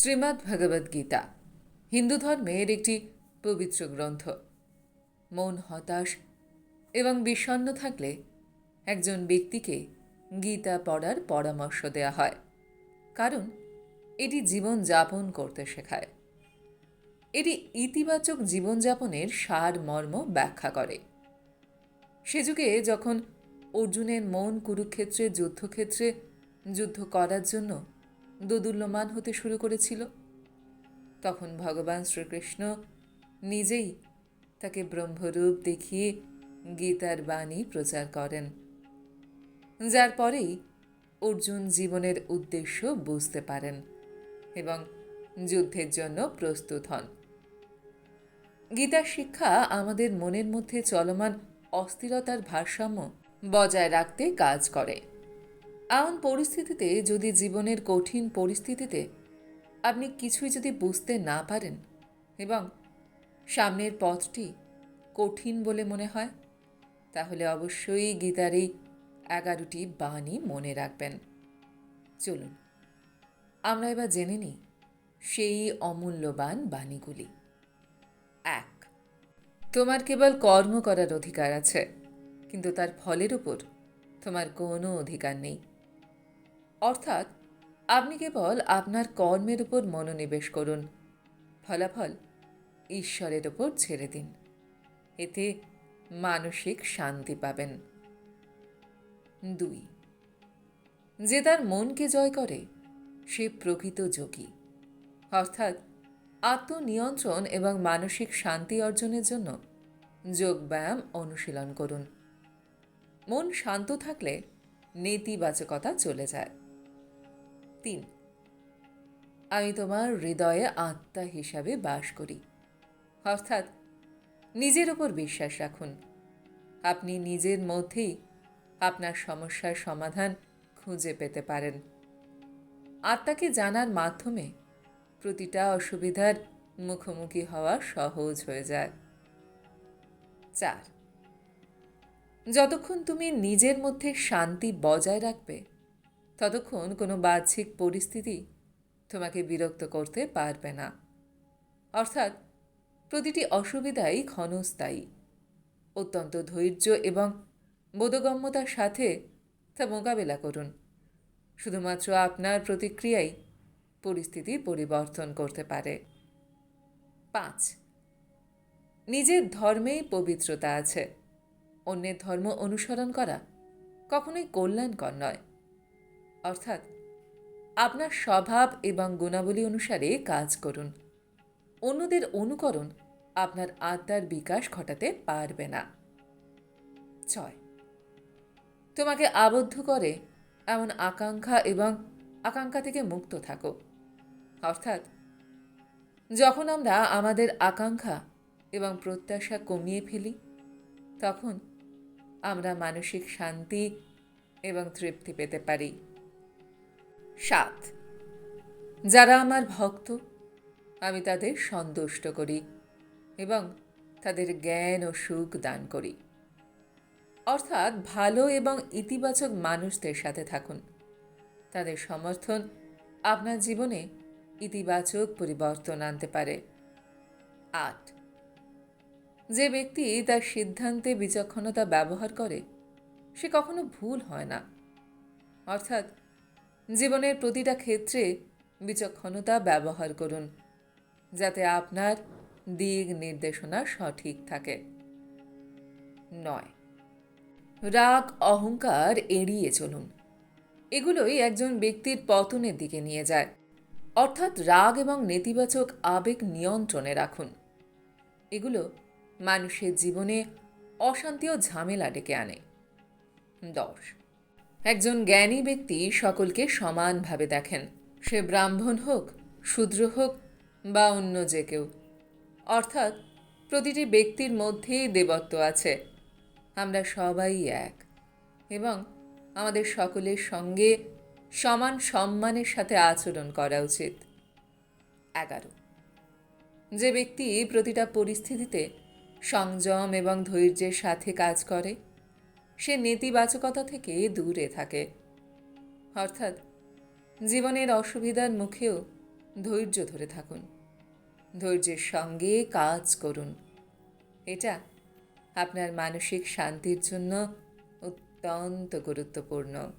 শ্রীমদ্ ভগবদ গীতা হিন্দু ধর্মের একটি পবিত্র গ্রন্থ। মন হতাশ এবং বিষণ্ণ থাকলে একজন ব্যক্তিকে গীতা পড়ার পরামর্শ দেওয়া হয়, কারণ এটি জীবন যাপন করতে শেখায়। এটি ইতিবাচক জীবনযাপনের সার মর্ম ব্যাখ্যা করে। সে যুগে যখন অর্জুনের মন কুরুক্ষেত্রে, যুদ্ধক্ষেত্রে যুদ্ধ করার জন্য দোদুল্যমান হতে শুরু করেছিল। তখন ভগবান শ্রীকৃষ্ণ নিজেই তাকে ব্রহ্মরূপ দেখিয়ে গীতার বাণী প্রচার করেন, যার পরেই অর্জুন জীবনের উদ্দেশ্য বুঝতে পারেন এবং যুদ্ধের জন্য প্রস্তুত হন। গীতার শিক্ষা আমাদের মনের মধ্যে চলমান অস্থিরতার ভারসাম্য বজায় রাখতে কাজ করে। এমন পরিস্থিতিতে, যদি জীবনের কঠিন পরিস্থিতিতে আপনি কিছুই যদি বুঝতে না পারেন এবং সামনের পথটি কঠিন বলে মনে হয়, তাহলে অবশ্যই গীতার এই এগারোটি বাণী মনে রাখবেন। চলুন, আমরা এবার জেনে নিই সেই অমূল্যবান বাণীগুলি। এক, তোমার কেবল কর্ম করার অধিকার আছে, কিন্তু তার ফলের উপর তোমার কোনো অধিকার নেই। অর্থাৎ, আপনি কেবল আপনার কর্মের উপর মনোনিবেশ করুন। ফলাফল ঈশ্বরের ওপর ছেড়ে দিন। এতে মানসিক শান্তি পাবেন। দুই, যে তার মনকে জয় করে, সে প্রকৃত যোগী। অর্থাৎ, আত্মনিয়ন্ত্রণ এবং মানসিক শান্তি অর্জনের জন্য যোগব্যায়াম অনুশীলন করুন। মন শান্ত থাকলে নেতিবাচকতা চলে যায়। তিন। আমি তোমার হৃদয়ে আত্মা হিসাবে বাস করি। অর্থাৎ, নিজের ওপর বিশ্বাস রাখুন। আপনি নিজের মধ্যেই আপনার সমস্যার সমাধান খুঁজে পেতে পারেন। আত্মাকে জানার মাধ্যমে প্রতিটা অসুবিধার মুখোমুখি হওয়া সহজ হয়ে যায়। চার। যতক্ষণ তুমি নিজের মধ্যে শান্তি বজায় রাখবে ততক্ষণ কোনো বাহ্যিক পরিস্থিতি তোমাকে বিরক্ত করতে পারবে না। অর্থাৎ প্রতিটি অসুবিধাই ক্ষণস্থায়ী, অত্যন্ত ধৈর্য এবং বোধগম্যতার সাথে তা মোকাবেলা করুন। শুধুমাত্র আপনার প্রতিক্রিয়াই পরিস্থিতি পরিবর্তন করতে পারে। পাঁচ, নিজের ধর্মেই পবিত্রতা আছে। অন্যের ধর্ম অনুসরণ করা কখনোই কল্যাণকর নয়। অর্থাৎ আপনার স্বভাব এবং গুণাবলী অনুসারে কাজ করুন। অন্যদের অনুকরণ আপনার আত্মার বিকাশ ঘটাতে পারবে না। ছয়। তোমাকে আবদ্ধ করে এমন আকাঙ্ক্ষা এবং আকাঙ্ক্ষা থেকে মুক্ত থাকো। অর্থাৎ যখন আমরা আমাদের আকাঙ্ক্ষা এবং প্রত্যাশা কমিয়ে ফেলি, তখন আমরা মানসিক শান্তি এবং তৃপ্তি পেতে পারি। সাত। যারা আমার ভক্ত, আমি তাদের সন্তুষ্ট করি এবং তাদের জ্ঞান ও সুখ দান করি। অর্থাৎ ভালো এবং ইতিবাচক মানুষদের সাথে থাকুন। তাদের সমর্থন আপনার জীবনে ইতিবাচক পরিবর্তন আনতে পারে। আট। যে ব্যক্তি তার সিদ্ধান্তে বিচক্ষণতা ব্যবহার করে, সে কখনো ভুল হয় না। অর্থাৎ জীবনের প্রতিটা ক্ষেত্রে বিচক্ষণতা ব্যবহার করুন, যাতে আপনার দিক নির্দেশনা সঠিক থাকে। নয়, রাগ, অহংকার এড়িয়ে চলুন। এগুলোই একজন ব্যক্তির পতনের দিকে নিয়ে যায়। অর্থাৎ রাগ এবং নেতিবাচক আবেগ নিয়ন্ত্রণে রাখুন। এগুলো মানুষের জীবনে অশান্তি ও ঝামেলা ডেকে আনে। দশ একজন জ্ঞানী ব্যক্তি সকলকে সমানভাবে দেখেন। সে ব্রাহ্মণ হোক, শূদ্র হোক বা অন্য যে কেউ। অর্থাৎ প্রতিটি ব্যক্তির মধ্যেই দেবত্ব আছে। আমরা সবাই এক এবং আমাদের সকলের সঙ্গে সমান সম্মানের সাথে আচরণ করা উচিত। এগারো। যে ব্যক্তি প্রতিটা পরিস্থিতিতে সংযম এবং ধৈর্যের সাথে কাজ করে সে নেতিবাচকতা থেকে দূরে থাকে। অর্থাৎ জীবনের অসুবিধার মুখেও ধৈর্য ধরে থাকুন। ধৈর্যের সঙ্গে কাজ করুন। এটা আপনার মানসিক শান্তির জন্য অত্যন্ত গুরুত্বপূর্ণ।